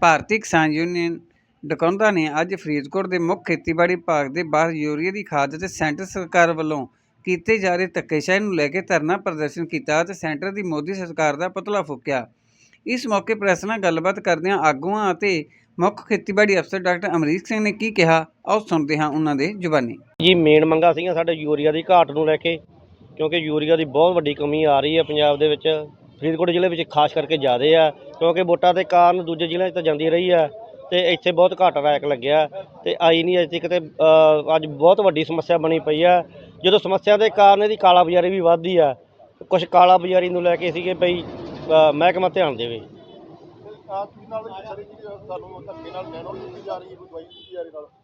ਭਾਰਤੀ Kisan union Dakaunda ਨੇ ਅੱਜ ਫਰੀਦਕੋਟ ਦੇ ਮੁੱਖ ਖੇਤੀਬਾੜੀ ਵਿਭਾਗ ਦੇ ਬਾਹਰ ਯੂਰੀਆ ਦੀ ਖਾਦ ਅਤੇ ਸੈਂਟਰ ਸਰਕਾਰ ਵੱਲੋਂ ਕੀਤੇ ਜਾ ਰਹੇ ਧੱਕੇਸ਼ਾਹੀ ਨੂੰ ਲੈ ਕੇ ਧਰਨਾ ਪ੍ਰਦਰਸ਼ਨ ਕੀਤਾ ਅਤੇ ਸੈਂਟਰ ਦੀ ਮੋਦੀ ਸਰਕਾਰ ਦਾ ਪੁਤਲਾ ਫੂਕਿਆ। ਇਸ ਮੌਕੇ ਪ੍ਰੈਸ ਨਾਲ ਗੱਲਬਾਤ ਕਰਦਿਆਂ ਆਗੂਆਂ ਅਤੇ ਮੁੱਖ ਖੇਤੀਬਾੜੀ ਅਫਸਰ ਡਾਕਟਰ ਅਮਰੀਕ ਸਿੰਘ ਨੇ ਕੀ ਕਿਹਾ, ਆਓ ਸੁਣਦੇ ਹਾਂ ਉਹਨਾਂ ਦੇ ਜ਼ੁਬਾਨੀ। ਜੀ ਮੇਨ ਮੰਗਾ ਸੀਗੀਆਂ ਸਾਡੇ ਯੂਰੀਆ ਦੀ ਘਾਟ ਨੂੰ ਲੈ ਕੇ, ਕਿਉਂਕਿ ਯੂਰੀਆ ਦੀ ਬਹੁਤ ਵੱਡੀ ਕਮੀ ਆ ਰਹੀ ਹੈ ਪੰਜਾਬ ਦੇ ਵਿੱਚ। ਫਰੀਦਕੋਟ ਜ਼ਿਲ੍ਹੇ ਵਿੱਚ ਖਾਸ ਕਰਕੇ ਜ਼ਿਆਦੇ ਆ ਕਿਉਂਕਿ ਵੋਟਾਂ ਦੇ ਕਾਰਨ ਦੂਜੇ ਜ਼ਿਲ੍ਹਿਆਂ 'ਚ ਤਾਂ ਜਾਂਦੀ ਰਹੀ ਆ ਤੇ ਇੱਥੇ ਬਹੁਤ ਘੱਟ ਰੈਕ ਲੱਗਿਆ ਤੇ ਆਈ ਨਹੀਂ ਅਜੇ ਤੱਕ ਤੇ ਅੱਜ ਬਹੁਤ ਵੱਡੀ ਸਮੱਸਿਆ ਬਣੀ ਪਈ ਆ। ਜਦੋਂ ਸਮੱਸਿਆ ਦੇ ਕਾਰਨ ਇਹਦੀ ਕਾਲਾ ਬਾਜ਼ਾਰੀ ਵੀ ਵੱਧਦੀ ਆ ਕੁਝ ਕਾਲਾ ਬਾਜ਼ਾਰੀ ਨੂੰ ਲੈ ਕੇ ਸੀਗੇ ਭਈ ਅ, ਮਹਿਕਮਾ ਧਿਆਨ ਦੇਵੇ।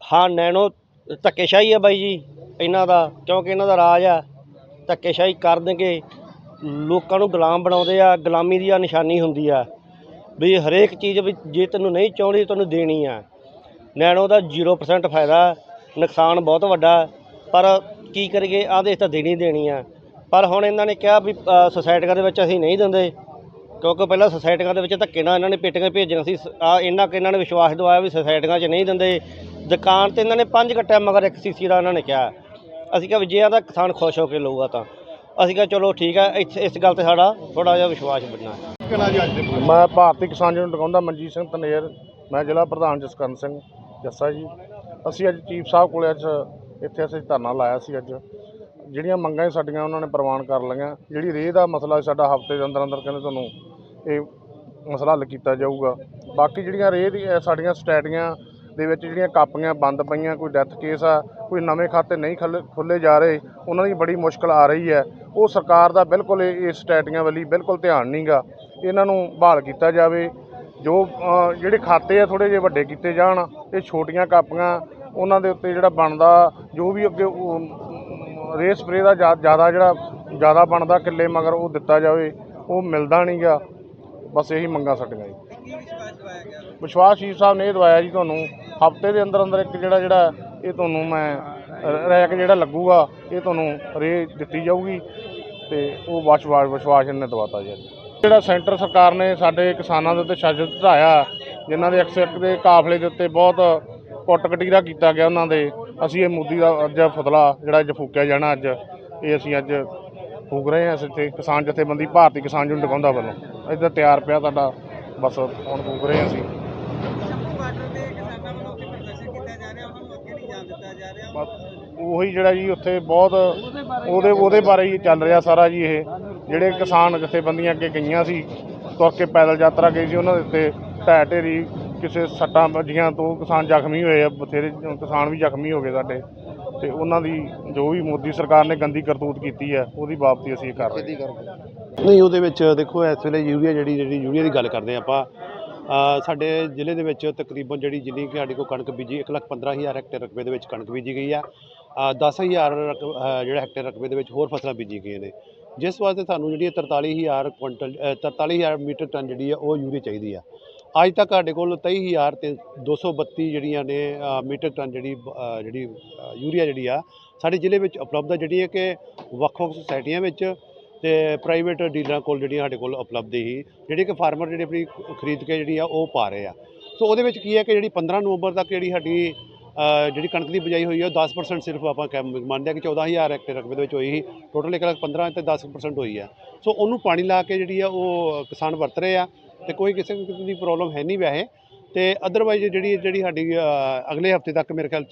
ਹਾਂ ਨੈਣੋ ਧੱਕੇਸ਼ਾਹੀ ਆ ਬਾਈ ਜੀ ਇਹਨਾਂ ਦਾ ਕਿਉਂਕਿ ਇਹਨਾਂ ਦਾ ਰਾਜ ਆ ਧੱਕੇਸ਼ਾਹੀ ਕਰ ਦੇਣਗੇ ਲੋਕਾਂ ਨੂੰ ਗੁਲਾਮ ਬਣਾਉਂਦੇ ਆ, ਗੁਲਾਮੀ ਦੀ ਆ ਨਿਸ਼ਾਨੀ ਹੁੰਦੀ ਆ ਵੀ ਹਰੇਕ ਚੀਜ਼ ਵੀ ਜੇ ਤੈਨੂੰ ਨਹੀਂ ਚਾਹੁੰਦੀ ਤੈਨੂੰ ਦੇਣੀ ਆ। ਨੈਣੋ ਦਾ 0% ਫਾਇਦਾ, ਨੁਕਸਾਨ ਬਹੁਤ ਵੱਡਾ, ਪਰ ਕੀ ਕਰੀਏ ਆਦੇ ਤਾਂ ਦੇਣੀ ਦੇਣੀ ਆ। ਪਰ ਹੁਣ ਇਹਨਾਂ ਨੇ ਕਿਹਾ ਵੀ ਸੁਸਾਇਟੀਆਂ ਦੇ ਵਿੱਚ ਅਸੀਂ ਨਹੀਂ ਦਿੰਦੇ, ਕਿਉਂਕਿ ਪਹਿਲਾਂ ਸੁਸਾਇਟੀਆਂ ਦੇ ਵਿੱਚ ਧੱਕੇ ਨਾਲ ਇਹਨਾਂ ਨੇ ਪੇਟੀਆਂ ਭੇਜੀਆਂ ਸੀ ਆ ਇਹਨਾਂ ਕੁ ਇਹਨਾਂ ਨੇ ਵਿਸ਼ਵਾਸ ਦਵਾਇਆ ਵੀ ਸੁਸਾਇਟੀਆਂ 'ਚ ਨਹੀਂ ਦਿੰਦੇ। ਦੁਕਾਨ ਤੇ ਇਹਨਾਂ ਨੇ ਪੰਜ ਕੱਟਿਆ ਮਗਰ ਇੱਕ ਸੀਸੀ ਦਾ ਇਹਨਾਂ ਨੇ ਕਿਹਾ। ਅਸੀਂ ਕਿਹਾ ਵੀ ਜੇ ਇਹਦਾ ਕਿਸਾਨ ਖੁਸ਼ ਹੋ ਕੇ ਲਊਗਾ ਤਾਂ। ਅਸੀਂ ਕਿਹਾ ਚਲੋ ਠੀਕ ਹੈ ਇਸ ਇਸ ਗੱਲ ਤੇ ਸਾਡਾ ਥੋੜਾ ਜਿਹਾ ਵਿਸ਼ਵਾਸ ਬਣਨਾ। ਹੈ ਮੈਂ ਭਾਰਤੀ ਕਿਸਾਨ ਯੂਨੀਅਨ ਟਕਾਉਂਦਾ ਮਨਜੀਤ ਸਿੰਘ ਤਨੇਰ ਮੈਂ ਜ਼ਿਲ੍ਹਾ ਪ੍ਰਧਾਨ ਜਸਕਰਨ ਸਿੰਘ ਜੱਸਾ ਜੀ। ਅਸੀਂ ਅੱਜ ਚੀਫ ਸਾਹਿਬ ਕੋਲੇ ਅੱਜ ਇੱਥੇ ਅਸੀਂ ਧਰਨਾ ਲਾਇਆ ਸੀ ਅੱਜ। ਜਿਹੜੀਆਂ ਮੰਗਾਂ ਸਾਡੀਆਂ ਉਹਨਾਂ ਨੇ ਪ੍ਰਵਾਨ ਕਰ ਲਈਆਂ। ਜਿਹੜੀ ਰੇਹ ਦਾ ਮਸਲਾ ਸਾਡਾ ਹਫ਼ਤੇ ਦੇ ਅੰਦਰ ਅੰਦਰ ਕਹਿੰਦੇ ਤੁਹਾਨੂੰ ਇਹ ਮਸਲਾ ਹੱਲ ਕੀਤਾ ਜਾਊਗਾ। ਬਾਕੀ ਜਿਹੜੀਆਂ ਰੇਹ ਦੀ ਸਾਡੀਆਂ ਸਟੈਟੀਆਂ ਦੇ ਵਿੱਚ ਜਿਹੜੀਆਂ ਕਾਪੀਆਂ ਬੰਦ ਪਈਆਂ ਕੋਈ ਡੈਥ ਕੇਸ ਆ ਕੋਈ ਨਵੇਂ ਖਾਤੇ ਨਹੀਂ ਖੁੱਲੇ ਜਾ ਰਹੇ ਉਹਨਾਂ ਦੀ ਬੜੀ ਮੁਸ਼ਕਲ ਆ ਰਹੀ ਹੈ। ਉਹ ਸਰਕਾਰ ਦਾ ਬਿਲਕੁਲ ਇਸ ਸਟੈਟੀਆਂ ਵਾਲੀ ਬਿਲਕੁਲ ਧਿਆਨ ਨਹੀਂਗਾ। ਇਹਨਾਂ ਨੂੰ ਬਹਾਲ ਕੀਤਾ ਜਾਵੇ। ਜੋ ਜਿਹੜੇ ਖਾਤੇ ਆ ਥੋੜੇ ਜਿਹੇ ਵੱਡੇ ਕੀਤੇ ਜਾਣ ਤੇ ਛੋਟੀਆਂ ਕਾਪੀਆਂ ਉਹਨਾਂ ਦੇ ਉੱਤੇ ਜਿਹੜਾ ਬਣਦਾ ਜੋ ਵੀ ਅੱਗੇ ਉਹ, ਰੇਹ ਸਪਰੇ ਦਾ ਜ਼ਿਆ- ਜ਼ਿਆਦਾ ਜਿਹੜਾ ਜ਼ਿਆਦਾ ਬਣਦਾ ਕਿੱਲੇ ਮਗਰ ਉਹ ਦਿੱਤਾ ਜਾਵੇ ਉਹ ਮਿਲਦਾ ਨਹੀਂਗਾ। ਬਸ ਇਹੀ ਮੰਗਾਂ ਸਾਡੀਆਂ ਜੀ। ਵਿਸ਼ਵਾਸ ਸ਼ੀਰ ਸਾਹਿਬ ਨੇ ਇਹ ਦਵਾਇਆ ਜੀ ਤੁਹਾਨੂੰ। ਹਫ਼ਤੇ ਦੇ ਅੰਦਰ ਅੰਦਰ ਇੱਕ ਜਿਹੜਾ ਜਿਹੜਾ ਇਹ ਤੁਹਾਨੂੰ ਮੈਂ ਰੈਕ ਜਿਹੜਾ ਲੱਗੂਗਾ, ਇਹ ਤੁਹਾਨੂੰ ਰੇ ਦਿੱਤੀ ਜਾਊਗੀ ਤੇ ਉਹ ਵਿਸ਼ਵਾਸ ਵਿਸ਼ਵਾਸ ਇਹਨੇ ਦਵਾਤਾ ਜੀ ਅੱਜ। ਜਿਹੜਾ ਸੈਂਟਰ ਸਰਕਾਰ ਨੇ ਸਾਡੇ ਕਿਸਾਨਾਂ ਦੇ ਉੱਤੇ ਸ਼ਾਸਨ ਢਾਇਆ ਜਿਨ੍ਹਾਂ ਦੇ ਅਕਸਰ ਦੇ ਕਾਫਲੇ ਦੇ ਉੱਤੇ ਬਹੁਤ ਕੁੱਟ ਕਟੀਰਾ ਕੀਤਾ ਗਿਆ ਉਹਨਾਂ ਦੇ, ਅਸੀਂ ਇਹ ਮੋਦੀ ਦਾ ਅੱਜ ਫਤਲਾ ਜਿਹੜਾ ਅੱਜ ਫੂਕਿਆ ਜਾਣਾ ਅੱਜ, ਇਹ ਅਸੀਂ ਅੱਜ ਫੂਕ ਰਹੇ ਹਾਂ ਅਸੀਂ ਇੱਥੇ ਕਿਸਾਨ ਜਥੇਬੰਦੀ, ਭਾਰਤੀ ਕਿਸਾਨ ਯੂਨੀਅਨ ਟਕਾਉਂਦਾ ਵੱਲੋਂ ਇੱਧਰ ਤਿਆਰ ਪਿਆ ਤੁਹਾਡਾ, ਬਸ ਹੁਣ ਫੂਕ ਰਹੇ ਹਾਂ ਅਸੀਂ ਬਸ ਉਹੀ ਜਿਹੜਾ ਜੀ ਉੱਥੇ ਬਹੁਤ ਉਹਦੇ ਉਹਦੇ ਬਾਰੇ ਹੀ ਚੱਲ ਰਿਹਾ ਸਾਰਾ ਜੀ ਇਹ। ਜਿਹੜੇ ਕਿਸਾਨ ਜਥੇਬੰਦੀਆਂ ਅੱਗੇ ਗਈਆਂ ਸੀ ਤੁਰ ਕੇ ਪੈਦਲ ਯਾਤਰਾ ਗਈ ਸੀ ਉਹਨਾਂ ਦੇ ਉੱਤੇ ਢਹਿ ਢੇਰੀ ਕਿਸੇ ਸੱਟਾਂ ਵੱਜੀਆਂ ਤੋਂ ਕਿਸਾਨ ਜ਼ਖਮੀ ਹੋਏ ਆ ਬਥੇਰੇ ਕਿਸਾਨ ਵੀ ਜ਼ਖਮੀ ਹੋ ਗਏ ਸਾਡੇ। ਤੇ ਉਹਨਾਂ ਦੀ ਜੋ ਵੀ ਮੋਦੀ ਸਰਕਾਰ ਨੇ ਗੰਦੀ ਕਰਤੂਤ ਕੀਤੀ ਹੈ ਉਹਦੀ ਬਾਬਤੀ ਅਸੀਂ ਇਹ ਕਰ ਰਹੇ ਹਾਂ। ਨਹੀਂ ਉਹਦੇ ਵਿੱਚ ਦੇਖੋ ਇਸ ਵੇਲੇ ਯੂਰੀਆ ਜਿਹੜੀ ਜਿਹੜੀ ਯੂਰੀਆ ਦੀ ਗੱਲ ਕਰਦੇ ਹਾਂ ਆਪਾਂ ਸਾਡੇ ਜ਼ਿਲ੍ਹੇ ਦੇ ਵਿੱਚ ਤਕਰੀਬਨ ਜਿਹੜੀ ਜਿੰਨੀ ਕਿ ਸਾਡੇ ਕੋਲ ਕਣਕ ਬੀਜੀ ਇੱਕ ਲੱਖ ਪੰਦਰਾਂ ਹਜ਼ਾਰ ਹੈਕਟੇਅਰ ਰਕਬੇ ਦੇ ਵਿੱਚ ਕਣਕ ਬੀਜੀ ਗਈ ਆ। ਅ, ਦਸ ਹਜ਼ਾਰ ਰਕ- ਅ, ਜਿਹੜਾ ਹੈਕਟੇਅਰ ਰਕਬੇ ਦੇ ਵਿੱਚ ਹੋਰ ਫਸਲਾਂ ਬੀਜੀ ਗਈਆਂ ਨੇ। ਜਿਸ ਵਾਸਤੇ ਸਾਨੂੰ ਜਿਹੜੀ 43000 ਕੁਇੰਟਲ ਅ, 43000 ਮੀਟਰ ਟਨ ਜਿਹੜੀ ਆ ਉਹ ਯੂਰੀਆ ਚਾਹੀਦੀ ਆ। ਅੱਜ ਤੱਕ ਸਾਡੇ ਕੋਲ 23000 ਤੇ 232 ਜਿਹੜੀਆਂ ਨੇ ਮੀਟਰ ਟਨ ਜਿਹੜੀ ਜਿਹੜੀ ਯੂਰੀਆ ਜਿਹੜੀ ਆ ਸਾਡੇ ਜ਼ਿਲ੍ਹੇ ਵਿੱਚ ਉਪਲਬਧ ਆ। ਜਿਹੜੀ ਹੈ ਕਿ ਵੱਖ-ਵੱਖ ਸੁਸਾਇਟੀਆਂ ਵਿੱਚ ਤੇ ਪ੍ਰਾਈਵੇਟ ਡੀਲਰਾਂ ਕੋਲ ਜਿਹੜੀਆਂ ਸਾਡੇ ਕੋਲ ਉਪਲਬਧ ਹੀ ਜਿਹੜੀ ਕਿ ਫਾਰਮਰ ਜਿਹੜੇ ਆਪਣੀ ਖਰੀਦ ਕੇ ਜਿਹੜੀ ਆ ਉਹ ਪਾ ਰਹੇ ਆ। ਸੋ ਉਹਦੇ ਵਿੱਚ ਕੀ ਹੈ ਕਿ ਜਿਹੜੀ 15 ਨਵੰਬਰ ਤੱਕ ਜਿਹੜੀ ਸਾਡੀ ਜਿਹੜੀ ਕਣਕ ਦੀ ਬਿਜਾਈ ਹੋਈ ਹੈ ਉਹ 10% ਸਿਰਫ ਆਪਾਂ ਕਹਿ ਮੰਨਦੇ ਆ ਕਿ 14000 ਹੈਕਟੇਅਰ ਰਕਬੇ ਦੇ ਵਿੱਚ ਹੋਈ ਸੀ। ਟੋਟਲ ਇੱਕ ਲੱਖ 15 ਤੇ 10% ਹੋਈ ਆ। ਸੋ ਉਹਨੂੰ ਪਾਣੀ ਲਾ ਕੇ ਜਿਹੜੀ ਆ ਉਹ ਕਿਸਾਨ ਵਰਤ ਰਹੇ ਆ ਤੇ ਕੋਈ ਕਿਸੇ ਕਿਸਮ ਦੀ ਪ੍ਰੋਬਲਮ ਹੈ ਨਹੀਂ ਵੈਸੇ। ਤੇ ਅਦਰਵਾਈਜ਼ ਜਿਹੜੀ ਜਿਹੜੀ ਸਾਡੀ ਅਗਲੇ ਹਫ਼ਤੇ ਤੱਕ ਮੇਰੇ ਖਿਆਲ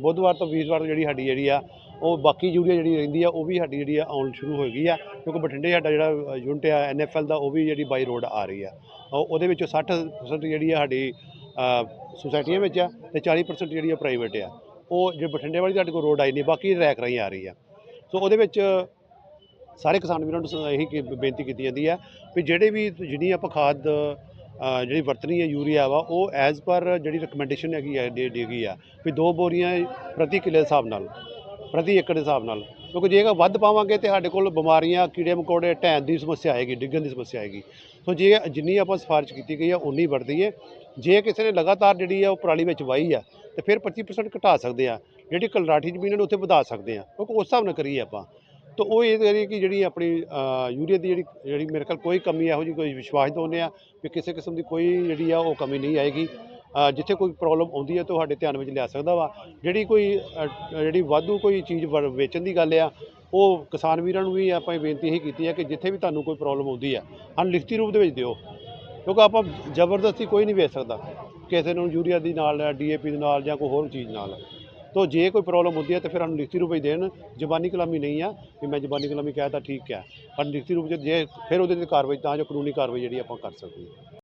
ਬੁੱਧਵਾਰ ਤੋਂ ਵੀਰਵਾਰ ਜਿਹੜੀ ਸਾਡੀ ਜਿਹੜੀ ਆ ਉਹ ਬਾਕੀ ਯੂਰੀਆ ਜਿਹੜੀ ਰਹਿੰਦੀ ਆ ਉਹ ਵੀ ਸਾਡੀ ਜਿਹੜੀ ਆ ਆਉਣ ਸ਼ੁਰੂ ਹੋ ਗਈ ਆ ਕਿਉਂਕਿ ਬਠਿੰਡੇ ਸਾਡਾ ਜਿਹੜਾ ਯੂਨਿਟ ਆ ਐਨਐਫਐਲ ਦਾ ਉਹ ਵੀ ਜਿਹੜੀ ਬਾਈ ਰੋਡ ਆ ਰਹੀ ਆ। ਉਹ- ਉਹਦੇ ਵਿੱਚੋਂ 60% ਜਿਹੜੀ ਆ ਸਾਡੀ ਅ, ਸੁਸਾਇਟੀਆਂ ਵਿੱਚ ਆ ਤੇ 40% ਜਿਹੜੀ ਆ ਪ੍ਰਾਈਵੇਟ ਆ। ਉਹ ਜੇ ਬਠਿੰਡੇ ਵਾਲੀ ਸਾਡੇ ਕੋਲ ਰੋਡ ਆਈ ਨਹੀਂ ਬਾਕੀ ਰੈਕ ਰਾਹੀਂ ਆ ਰਹੀ ਆ। ਸੋ ਉਹਦੇ ਵਿੱਚ ਸਾਰੇ ਕਿਸਾਨ ਵੀਰਾਂ ਨੂੰ ਸ- ਇਹੀ ਕੀ- ਬੇਨਤੀ ਕੀਤੀ ਜਾਂਦੀ ਆ ਵੀ ਜਿਹੜੇ ਵੀ ਜਿੰਨੀ ਆਪਾਂ ਖਾਦ ਜਿਹੜੀ ਵਰਤਣੀ ਹੈ ਯੂਰੀਆ ਵਾ, ਉਹ ਐਜ਼ ਪਰ ਜਿਹੜੀ ਰეკਮੈਂਡੇਸ਼ਨ ਹੈਗੀ ਆ, ਦੇ ਦੇ ਆ, ਵੀ ਦੋ ਬੋਰੀਆਂ ਪ੍ਰਤੀ ਕਿੱਲੇ ਦੇ ਹਿਸਾਬ ਨਾਲ, ਪ੍ਰਤੀ ਏਕੜ ਦੇ ਹਿਸਾਬ ਨਾਲ, ਕਿਉਂਕਿ ਜੇਕਰ ਵੱਧ ਪਾਵਾਂਗੇ ਤੇ ਸਾਡੇ ਕੋਲ ਬਿਮਾਰੀਆਂ, ਕੀੜੇ ਮਕੌੜੇ, ਢਹਿਣ ਦੀ ਸਮੱਸਿਆ ਆਏਗੀ, ਡਿੱਗਣ ਦੀ ਸਮੱਸਿਆ ਆਏਗੀ, ਸੋ ਜੇ ਜਿੰਨੀ ਆਪਾਂ ਸਿਫਾਰਿਸ਼ ਕੀਤੀ ਗਈ ਆ ਉਨੀ ਵਰਤੀਏ ਜੇ ਕਿਸੇ ਨੇ ਲਗਾਤਾਰ ਜਿਹੜੀ ਆ, ਉਹ ਪਰਾਲੀ ਵਿੱਚ ਵਾਈ ਆ, ਤੇ ਫਿਰ 25% ਘਟਾ ਸਕਦੇ ਆ, ਜਿਹੜੀ ਕਲਰਾਠੀ ਜ਼ਮੀਨ ਨੂੰ ਉੱਥੇ ਵਧਾ ਸਕਦੇ ਆ, ਕਿਉਂਕਿ ਉਸ ਹਿਸਾਬ ਨਾਲ ਕਰੀਏ ਆਪਾਂ ਤਾਂ ਉਹ ਇਹ ਕਰੀ ਕਿ ਜਿਹੜੀ ਆਪਣੀ ਯੂਰੀਆ ਦੀ ਜਿਹੜੀ ਜਿਹੜੀ ਮੇਰੇ ਖਿਆਲ ਕੋਈ ਕਮੀ ਇਹੋ ਜਿਹੀ ਕੋਈ ਵਿਸ਼ਵਾਸ ਦਿਵਾਉਂਦੇ ਆ ਕਿ ਕਿਸੇ ਕਿਸਮ ਦੀ ਕੋਈ ਜਿਹੜੀ ਆ ਉਹ ਕਮੀ ਨਹੀਂ ਆਏਗੀ। ਜਿੱਥੇ ਕੋਈ ਪ੍ਰੋਬਲਮ ਆਉਂਦੀ ਹੈ ਤੁਹਾਡੇ ਧਿਆਨ ਵਿੱਚ ਲਿਆ ਸਕਦਾ ਵਾ। ਜਿਹੜੀ ਕੋਈ ਜਿਹੜੀ ਵਾਧੂ ਕੋਈ ਚੀਜ਼ ਵ- ਵੇਚਣ ਦੀ ਗੱਲ ਆ, ਉਹ ਕਿਸਾਨ ਵੀਰਾਂ ਨੂੰ ਵੀ ਆਪਾਂ ਇਹ ਬੇਨਤੀ ਇਹੀ ਕੀਤੀ ਹੈ ਕਿ ਜਿੱਥੇ ਵੀ ਤੁਹਾਨੂੰ ਕੋਈ ਪ੍ਰੋਬਲਮ ਆਉਂਦੀ ਹੈ ਸਾਨੂੰ ਲਿਖਤੀ ਰੂਪ ਦੇ ਵਿੱਚ ਦਿਓ। ਕਿਉਂਕਿ ਆਪਾਂ ਜ਼ਬਰਦਸਤੀ ਕੋਈ ਨਹੀਂ ਵੇਚ ਸਕਦਾ। ਕਿਸੇ ਨੂੰ ਯੂਰੀਆ ਦੀ ਨਾਲ, ਡੀਏਪੀ ਦੇ ਨਾਲ ਜਾਂ ਕੋਈ ਹੋਰ ਚੀਜ਼ ਨਾਲ। ਤੋ ਜੇ ਕੋਈ ਪ੍ਰੋਬਲਮ ਹੁੰਦੀ ਹੈ ਤਾਂ ਫਿਰ ਸਾਨੂੰ ਲਿਖਤੀ ਰੂਪ ਵਿੱਚ ਦੇਣ। ਜ਼ਬਾਨੀ ਕਲਾਮੀ ਨਹੀਂ ਆ। ਕਿ ਮੈਂ ਜ਼ਬਾਨੀ ਕਲਾਮੀ ਕਹਿ ਤਾਂ ਠੀਕ ਹੈ। ਪਰ ਲਿਖਤੀ ਰੂਪ 'ਚ ਜੇ ਫਿਰ ਉਹਦੇ ਤੇ ਕਾਰਵਾਈ ਤਾਂ ਜੋ ਕਾਨੂੰਨੀ ਕਾਰਵਾਈ ਜਿਹੜੀ ਆਪਾਂ ਕਰ ਸਕੀਏ।